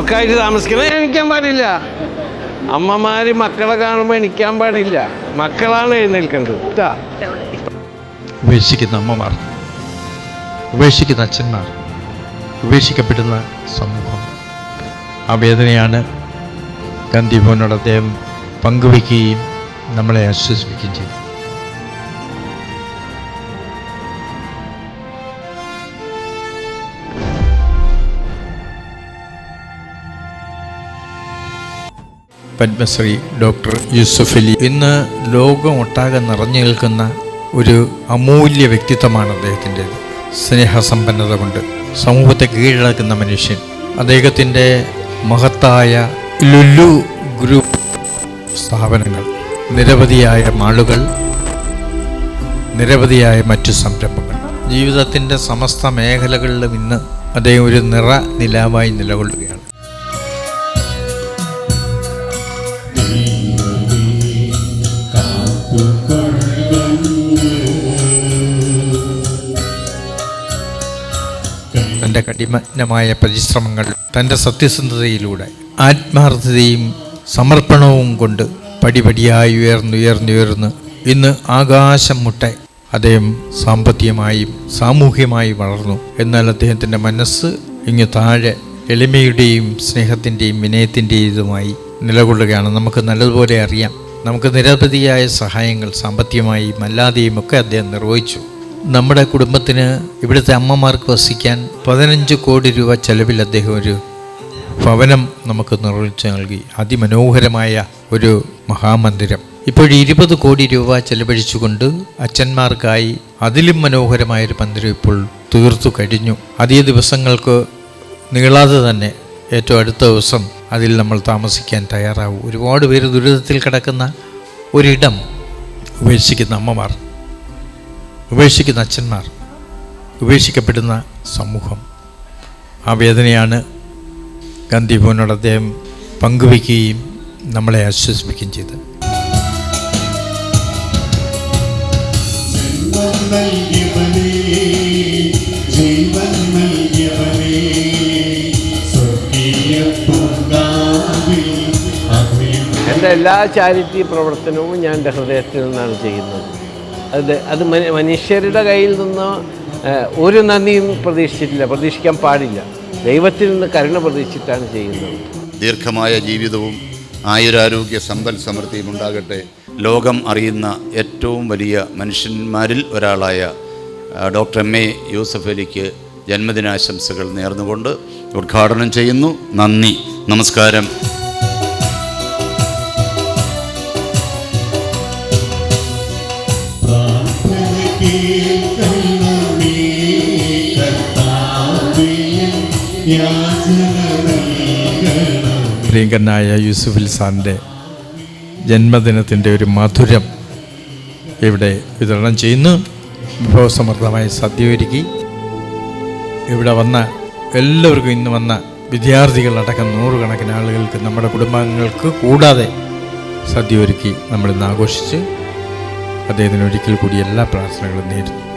സുഖമായിട്ട് താമസിക്കണം എണീക്കാൻ പാടില്ല. അമ്മമാര് മക്കളെ കാണുമ്പോൾ എണീക്കാൻ പാടില്ല. മക്കളാണ് എഴുന്നേൽക്കേണ്ടത്. ഉപേക്ഷിക്കുന്ന അമ്മമാർ ഉപേക്ഷിക്കുന്ന അച്ഛന്മാർ ഉപേക്ഷിക്കപ്പെടുന്ന സമൂഹം. ആ വേദനയാണ് ഗാന്ധിഭവനോട് അദ്ദേഹം പങ്കുവയ്ക്കുകയും നമ്മളെ ആശ്വസിപ്പിക്കുകയും ചെയ്തു പത്മശ്രീ ഡോക്ടർ യൂസുഫ് അലി. ഇന്ന് ലോകം ഒട്ടാകെ നിറഞ്ഞു നിൽക്കുന്ന ഒരു അമൂല്യ വ്യക്തിത്വമാണ് അദ്ദേഹത്തിന്റെത്. സ്നേഹസമ്പന്നത കൊണ്ട് സമൂഹത്തെ കീഴടക്കുന്ന മനുഷ്യൻ. അദ്ദേഹത്തിന്റെ മഹത്തായ ലുലു ഗ്രൂപ്പ് സ്ഥാപനങ്ങൾ നിരവധിയായ മാളുകൾ നിരവധിയായ മറ്റു സംരംഭങ്ങൾ. ജീവിതത്തിന്റെ സമസ്ത മേഖലകളിലും ഇന്ന് അദ്ദേഹം ഒരു നിറ നിലാവായി നിലകൊള്ളുകയാണ്. തന്റെ കഠിനമായ പരിശ്രമങ്ങൾ തന്റെ സത്യസന്ധതയിലൂടെ ആത്മാർത്ഥതയും സമർപ്പണവും കൊണ്ട് പടിപടിയായി ഉയർന്നുയർന്നുയർന്ന് ഇന്ന് ആകാശം മുട്ടെ അദ്ദേഹം സാമ്പത്തികമായും സാമൂഹ്യമായും വളർന്നു. എന്നാൽ അദ്ദേഹത്തിന്റെ മനസ്സ് ഇങ്ങ് താഴെ എളിമയുടെയും സ്നേഹത്തിന്റെയും വിനയത്തിന്റെതുമായി നിലകൊള്ളുകയാണ്. നമുക്ക് നല്ലതുപോലെ അറിയാം. നമുക്ക് നിരവധിയായ സഹായങ്ങൾ സാമ്പത്തികമായും അല്ലാതെയും ഒക്കെ അദ്ദേഹം നിർവഹിച്ചു. നമ്മുടെ കുടുംബത്തിന് ഇവിടുത്തെ അമ്മമാർക്ക് വസിക്കാൻ പതിനഞ്ച് കോടി രൂപ ചെലവിൽ അദ്ദേഹം ഒരു ഭവനം നമുക്ക് നിർമ്മിച്ചു നൽകി. അതിമനോഹരമായ ഒരു മഹാമന്ദിരം. ഇപ്പോൾ ഇരുപത് കോടി രൂപ ചെലവഴിച്ചുകൊണ്ട് അച്ഛന്മാർക്കായി അതിലും മനോഹരമായൊരു മന്ദിരം ഇപ്പോൾ തീർത്തു കഴിഞ്ഞു. അധിക ദിവസങ്ങൾക്ക് നീളാതെ തന്നെ ഏറ്റവും അടുത്ത ദിവസം അതിൽ നമ്മൾ താമസിക്കാൻ തയ്യാറാവും. ഒരുപാട് പേര് ദുരിതത്തിൽ കിടക്കുന്ന ഒരിടം ഉപേക്ഷിക്കുന്ന അമ്മമാർ. ഉപേക്ഷിക്കുന്ന അച്ഛന്മാർ ഉപേക്ഷിക്കപ്പെടുന്ന സമൂഹം. ആ വേദനയാണ് ഗാന്ധി ഭവനോട് അദ്ദേഹം പങ്കുവയ്ക്കുകയും നമ്മളെ ആശ്വസിപ്പിക്കുകയും ചെയ്തത്. നൽകിയവനേ ജീവൻ നൽകിയവനേ സ്വർഗീയ എന്റെ എല്ലാ ചാരിറ്റി പ്രവർത്തനവും ഞാൻ എന്റെ ഹൃദയത്തിൽ നിന്നാണ് ചെയ്യുന്നത്. അത് അത് മന- മനുഷ്യരുടെ കയ്യിൽ നിന്ന് ഒരു നന്ദിയും പ്രതീക്ഷിച്ചിട്ടില്ല പ്രതീക്ഷിക്കാൻ പാടില്ല. ദൈവത്തിൽ നിന്ന് കരുണ പ്രതീക്ഷിച്ചിട്ടാണ് ചെയ്യുന്നത്. ദീർഘമായ ജീവിതവും ആയുരാരോഗ്യ സമ്പൽ സമൃദ്ധിയും ഉണ്ടാകട്ടെ. ലോകം അറിയുന്ന ഏറ്റവും വലിയ മനുഷ്യന്മാരിൽ ഒരാളായ ഡോക്ടർ എം എ യൂസഫ് അലിക്ക് ജന്മദിനാശംസകൾ നേർന്നുകൊണ്ട് ഉദ്ഘാടനം ചെയ്യുന്നു. നന്ദി. നമസ്കാരം. പ്രിയങ്കരനായ യൂസുഫിൽ സാറിന്റെ ജന്മദിനത്തിന്റെ ഒരു മധുരം ഇവിടെ വിതരണം ചെയ്യുന്നു. വിഭവസമൃദ്ധമായ സദ്യ ഒരുക്കി ഇവിടെ വന്ന എല്ലാവർക്കും ഇന്ന് വന്ന വിദ്യാർത്ഥികളടക്കം നൂറുകണക്കിന് ആളുകൾക്ക് നമ്മുടെ കുടുംബാംഗങ്ങൾക്ക് കൂടാതെ സദ്യ ഒരുക്കി നമ്മളിന്ന് ആഘോഷിച്ച് അദ്ദേഹത്തിന് ഒരിക്കൽ കൂടി എല്ലാ പ്രാർത്ഥനകളും നേരുന്നു.